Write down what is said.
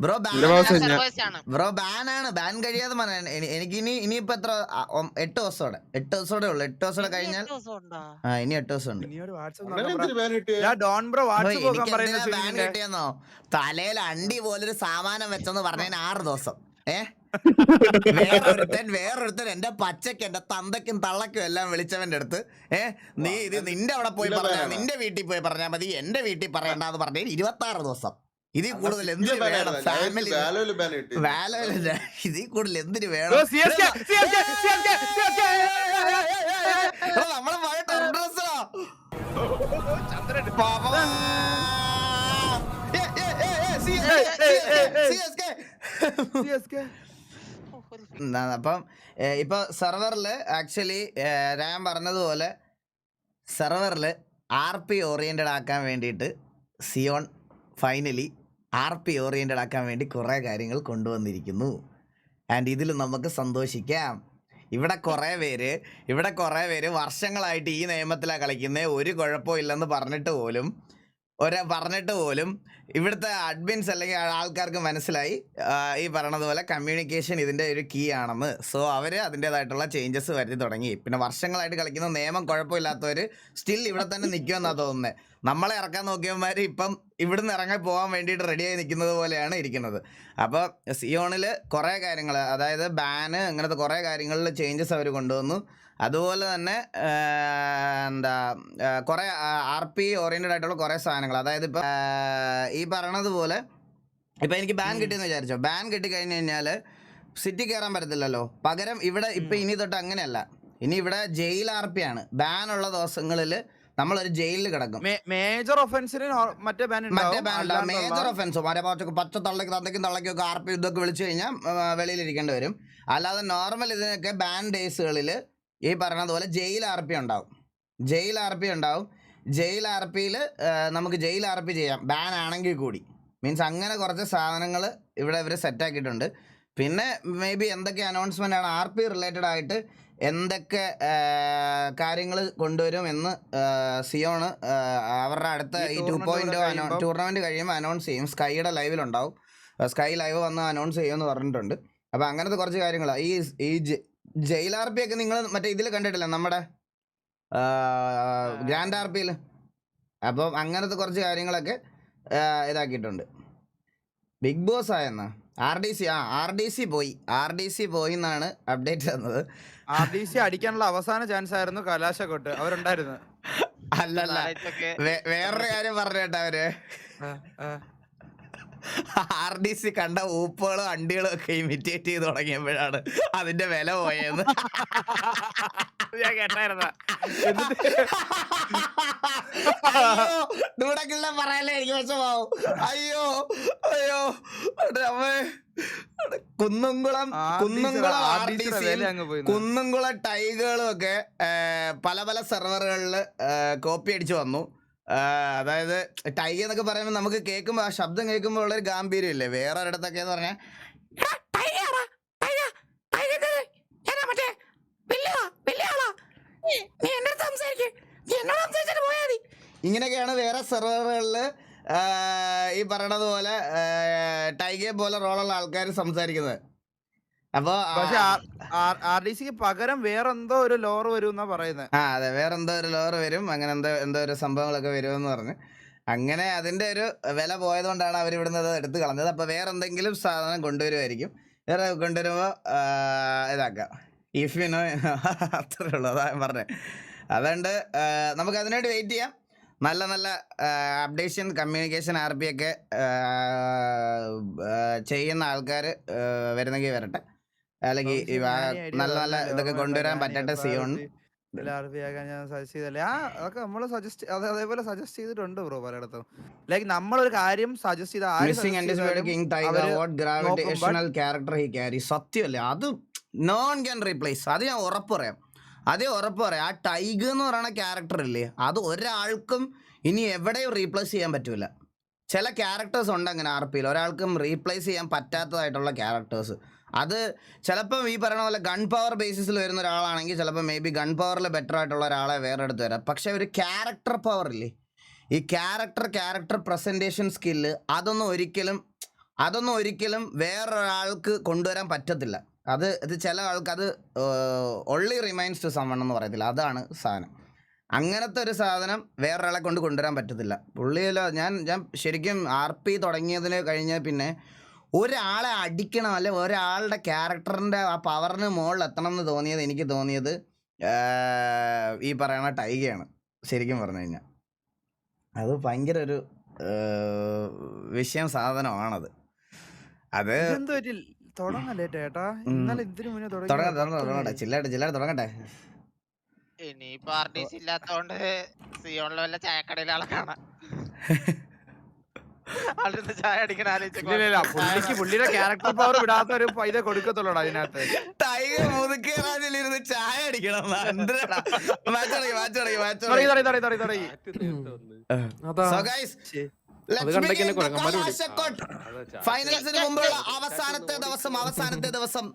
Bro bro ban ആണ്. Ban കഴിയാതെ പറയാൻ എനിക്ക് ഇനി ഇനിയിപ്പോ എത്ര? എട്ട് ദിവസത്തോടെ എട്ട് ദിവസത്തോടെ ഉള്ളു. എട്ട് ദിവസത്തോടെ കഴിഞ്ഞാൽ? ആ ഇനി എട്ട് ദിവസം ഉണ്ട്. ബാൻ കിട്ടിയെന്നോ? തലയിൽ അണ്ടി പോലൊരു സാമാനം വെച്ചെന്ന് പറഞ്ഞതിന് ആറ് ദിവസം. ഏ? വേറൊരുത്തൻ വേറൊരുത്തൻ എന്റെ പച്ചയ്ക്ക് എന്റെ തന്തയ്ക്കും തള്ളയ്ക്കും എല്ലാം വിളിച്ചവന്റെ അടുത്ത്. ഏ? നീ ഇത് നിന്റെ അവിടെ പോയി പറഞ്ഞാ നിന്റെ വീട്ടിൽ പോയി പറഞ്ഞാൽ മതി. എന്റെ വീട്ടിൽ പറയണ്ടെന്ന് പറഞ്ഞാൽ ഇരുപത്തി ആറ് ദിവസം. ഇതിൽ കൂടുതൽ എന്തിനു വേണം ഫാമിലി വാലോയിൽ ഇതിൽ കൂടുതൽ എന്തിനു വേണം നമ്മളെ ഒരു എന്താ, അപ്പം ഇപ്പൊ സെർവറിൽ ആക്ച്വലി ഞാൻ പറഞ്ഞതുപോലെ സെർവറിൽ ആർ പി ഓറിയന്റഡ് ആക്കാൻ വേണ്ടിയിട്ട് സിയോൺ ഫൈനലി ആർ പി ഓറിയന്റഡ് ആക്കാൻ വേണ്ടി കുറേ കാര്യങ്ങൾ കൊണ്ടുവന്നിരിക്കുന്നു. ആൻഡ് ഇതിൽ നമുക്ക് സന്തോഷിക്കാം. ഇവിടെ കുറേ പേര് ഇവിടെ കുറേ പേര് വർഷങ്ങളായിട്ട് ഈ നിയമത്തിലാണ് കളിക്കുന്നത് ഒരു കുഴപ്പമില്ലെന്ന് പറഞ്ഞിട്ട് പോലും ഒരു പറഞ്ഞിട്ട് പോലും ഇവിടുത്തെ അഡ്മിൻസ് അല്ലെങ്കിൽ ആൾക്കാർക്ക് മനസ്സിലായി. ഈ പറഞ്ഞതുപോലെ കമ്മ്യൂണിക്കേഷൻ ഇതിന്റെ ഒരു കീ ആണെന്ന്. സോ അവർ അതിന്റെതായിട്ടുള്ള ചേഞ്ചസ് വരുത്തി തുടങ്ങി. പിന്നെ വർഷങ്ങളായിട്ട് കളിക്കുന്ന നിയമം കുഴപ്പമില്ലാത്തവർ സ്റ്റിൽ ഇവിടെ തന്നെ നിൽക്കുമെന്നാണ് തോന്നുന്നത് നമ്മളെ ഇറക്കാൻ നോക്കിയവന്മാർ ഇപ്പം ഇവിടുന്ന് ഇറങ്ങി പോകാൻ വേണ്ടിയിട്ട് റെഡിയായി നിൽക്കുന്നത് പോലെയാണ് ഇരിക്കുന്നത്. അപ്പോൾ സിയോണിൽ കുറേ കാര്യങ്ങൾ അതായത് ബാന് അങ്ങനത്തെ കുറേ കാര്യങ്ങളിൽ ചേഞ്ചസ് അവർ കൊണ്ടുവന്നു. അതുപോലെ തന്നെ എന്താ കുറേ ആർ പി ഓറിയന്റഡ് ആയിട്ടുള്ള കുറേ സാധനങ്ങൾ അതായത് ഇപ്പം ഈ പറയണതുപോലെ ഇപ്പം എനിക്ക് ബാൻ കിട്ടിയെന്ന് വിചാരിച്ചോ? ബാൻ കിട്ടി കഴിഞ്ഞ് കഴിഞ്ഞാൽ സിറ്റി കയറാൻ പറ്റത്തില്ലല്ലോ? പകരം ഇവിടെ ഇപ്പം ഇനി തൊട്ട് അങ്ങനെയല്ല. ഇനി ഇവിടെ ജയിൽ ആർ പി ആണ്. ബാൻ ഉള്ള ദിവസങ്ങളിൽ നമ്മളൊരു ജയിലിൽ കിടക്കും. മേജർ ഒഫൻസിന് മറ്റേ ബാൻ മറ്റേ ബാൻ മേജർ ഒഫൻസ് മറ്റേ പച്ച പച്ച തള്ളക്ക് തന്തയ്ക്കും തള്ളയ്ക്കും ഒക്കെ ആർ പി ഇതൊക്കെ വിളിച്ചു കഴിഞ്ഞാൽ വെളിയിലിരിക്കേണ്ടി വരും. അല്ലാതെ നോർമൽ ഇതിനൊക്കെ ബാൻ ഡേയ്സുകളിൽ ഈ പറഞ്ഞതുപോലെ ജയിൽ ആർ പി ഉണ്ടാവും. ജയിൽ ആർ പി ഉണ്ടാവും. ജയിൽ ആർ പിയിൽ നമുക്ക് ജയിൽ ആർ പി ചെയ്യാം. ബാൻ ആണെങ്കിൽ കൂടി. മീൻസ് അങ്ങനെ കുറച്ച് സാധനങ്ങൾ ഇവിടെ ഇവർ സെറ്റാക്കിയിട്ടുണ്ട് പിന്നെ മേ ബി എന്തൊക്കെ അനൗൺസ്മെന്റ് ആണ് ആർ പി റിലേറ്റഡ് ആയിട്ട് എന്തൊക്കെ കാര്യങ്ങൾ കൊണ്ടുവരും എന്ന് സിയോണ് അവരുടെ അടുത്ത ഈ ടു പോയിന്റ് ടൂർണമെന്റ് കഴിയുമ്പോൾ അനൗൺസ് ചെയ്യും. സ്കൈയുടെ ലൈവിലുണ്ടാവും സ്കൈ ലൈവ് വന്ന് അനൗൺസ് ചെയ്യുമെന്ന് പറഞ്ഞിട്ടുണ്ട്. അപ്പോൾ അങ്ങനത്തെ കുറച്ച് കാര്യങ്ങളാണ് ഈ ഈ ജയിൽ ആർ പി ഒക്കെ നിങ്ങൾ മറ്റേ ഇതിൽ കണ്ടിട്ടില്ല നമ്മുടെ? ഗ്രാൻഡ് ആർ പിയിൽ അപ്പം അങ്ങനത്തെ കുറച്ച് കാര്യങ്ങളൊക്കെ ഇതാക്കിയിട്ടുണ്ട്. ബിഗ് ബോസ് ആയെന്നാ? ആർ ഡി സി ആ ആർ ഡി സി പോയി. ആർ ഡി സി പോയി എന്നാണ് അപ്ഡേറ്റ് തന്നത്. ആർ ഡി സി അടിക്കാനുള്ള അവസാന ചാൻസ് ആയിരുന്നു കലാശക്കൊട്ട് അവരുണ്ടായിരുന്നു. അല്ലല്ല. വേറൊരു കാര്യം പറഞ്ഞേട്ടാ അവർ. ആർ ഡി സി കണ്ട ഊപ്പുകളും അണ്ടികളും ഒക്കെ ഇമിറ്റേറ്റ് ചെയ്ത് തുടങ്ങിയപ്പോഴാണ് അതിന്റെ വില പോയെന്ന്. ഞാൻ കേട്ടായിരുന്ന. ഡൂടക്കിള്ള പറയല്ലേ എനിക്ക് വിഷമാവും അയ്യോ അയ്യോ അമ്മേ. കുന്നംകുളം കുന്നംകുളം ആർ ഡി സിയും പോയി കുന്നംകുളം ടൈഗറും ഒക്കെ പല പല സെർവറുകളിൽ കോപ്പി അടിച്ചു വന്നു. അതായത് ടൈ എന്നൊക്കെ പറയുമ്പോൾ നമുക്ക് കേൾക്കുമ്പോൾ ആ ശബ്ദം കേൾക്കുമ്പോൾ ഉള്ളൊരു ഗാംഭീര്യം ഇല്ലേ വേറെ ഒരിടത്തൊക്കെ എന്ന് പറഞ്ഞാൽ ഇങ്ങനെയൊക്കെയാണ് വേറെ സെർവറുകളിൽ ഈ പറയണത് പോലെ ടൈഗയെ പോലെ റോളുള്ള ആൾക്കാർ സംസാരിക്കുന്നത്. അപ്പോൾ പക്ഷെ ആർ ഡി സിക്ക് പകരം വേറെന്തോ ഒരു ലോർ വരും എന്നാ പറയുന്നത് ആ അതെ. വേറെന്തോ ഒരു ലോറ് വരും. അങ്ങനെ എന്തോ എന്തോ ഒരു സംഭവങ്ങളൊക്കെ വരുമെന്ന് പറഞ്ഞ്. അങ്ങനെ അതിന്റെ ഒരു വില പോയതുകൊണ്ടാണ് അവർ ഇവിടുന്ന് അത് എടുത്ത് കളഞ്ഞത്. അപ്പൊ വേറെ എന്തെങ്കിലും സാധനം കൊണ്ടുവരുമായിരിക്കും വേറെ കൊണ്ടുവരുമ്പോൾ ഇതാക്കാം. ഇഫ് യു നോ അത്രേ ഉള്ളൂ. അതാ പറഞ്ഞത് അതുകൊണ്ട് നമുക്ക് അതിനായിട്ട് വെയിറ്റ് ചെയ്യാം. നല്ല നല്ല അപ്ഡേഷൻ കമ്മ്യൂണിക്കേഷൻ ആർ പി ഒക്കെ ചെയ്യുന്ന ആൾക്കാർ വരുന്നെങ്കിൽ വരട്ടെ. അല്ലെങ്കിൽ ഇവ നല്ല നല്ല ഇതൊക്കെ കൊണ്ടുവരാൻ പറ്റട്ടെ സിയോൺ ആക്കാൻ ഞാൻ സജസ്റ്റ് ചെയ്തല്ലേ. ആ അതൊക്കെ നമ്മൾ സജസ്റ്റ് അതേപോലെ സജസ്റ്റ് ചെയ്തിട്ടുണ്ട് ബ്രോ പലയിടത്തും. ലൈക്ക് നമ്മളൊരു കാര്യം സജസ്റ്റ് ചെയ്ത ക്യാരക്ടർ ഹി ക്യാരി സത്യമല്ലേ? അത് നോൺ ക്യാൻ റീപ്ലേസ് അത് ഞാൻ ഉറപ്പ് പറയാം. അതേ ഉറപ്പ് പറയാം. ആ ടൈഗർ എന്ന് പറയുന്ന ക്യാരക്ടർ ഇല്ലേ? അത് ഒരാൾക്കും ഇനി എവിടെയും റീപ്ലേസ് ചെയ്യാൻ പറ്റൂല. ചില ക്യാരക്ടേഴ്സ് ഉണ്ട് അങ്ങനെ ആർ പിയിൽ. ഒരാൾക്കും റീപ്ലേസ് ചെയ്യാൻ പറ്റാത്തതായിട്ടുള്ള ക്യാരക്ടേഴ്സ്. അത് ചിലപ്പം ഈ പറയുന്ന പോലെ ഗൺ പവർ ബേസിസിൽ വരുന്ന ഒരാളാണെങ്കിൽ ചിലപ്പോൾ മേ ബി ഗൺ പവറിൽ ബെറ്റർ ആയിട്ടുള്ള ഒരാളെ വേറെ എടുത്ത് വരാം. പക്ഷേ ഒരു ക്യാരക്ടർ പവർ ഇല്ലേ? ഈ ക്യാരക്ടർ ക്യാരക്ടർ പ്രസന്റേഷൻ സ്കില്ല് അതൊന്നും ഒരിക്കലും അതൊന്നും ഒരിക്കലും വേറൊരാൾക്ക് കൊണ്ടുവരാൻ പറ്റത്തില്ല. അത് ഇത് ചില ആൾക്ക് അത് ഒള്ളി റിമൈൻസ് ടു സമ്മൺ എന്ന് പറയത്തില്ല. അതാണ് സാധനം. അങ്ങനത്തെ ഒരു സാധനം വേറൊരാളെ കൊണ്ട് കൊണ്ടുവരാൻ പറ്റത്തില്ല. പുള്ളിയല്ല ഞാൻ ഞാൻ ശരിക്കും ആർ പി തുടങ്ങിയതിന് കഴിഞ്ഞ പിന്നെ ഒരാളെ അടിക്കണം അല്ലെ ഒരാളുടെ ക്യാരക്ടറിന്റെ ആ പവറിന് മുകളിൽ എത്തണം എന്ന് തോന്നിയത് എനിക്ക് തോന്നിയത് ഈ പറയണ ടൈഗയാണ് ശരിക്കും പറഞ്ഞു കഴിഞ്ഞാൽ. അത് ഭയങ്കര ഒരു വിഷയം സാധനമാണത്. അത് തുടങ്ങല്ലേ ചേട്ടാ? ഇന്നലെ ഇതിനു മുന്നേ തുടങ്ങട്ടെ. തുടങ്ങട്ടെ. ഇനി പാർട്ടീസ് ഇല്ലാത്തോണ്ട് സിയോണിലെ വല്ല ചായക്കടയിലാളെ കാണാം. ചായ അടിക്കണ പുള്ളിക്ക് പുള്ളിയുടെ ക്യാരക്ടർ പവർ വിടാത്ത ഒരു ഇതേ കൊടുക്കത്തുള്ളൂടാ അതിനകത്ത്. ടൈഗർ ചായ അടിക്കണം. ഫൈനൽസിന് മുമ്പുള്ള അവസാനത്തെ ദിവസം അവസാനത്തെ ദിവസം.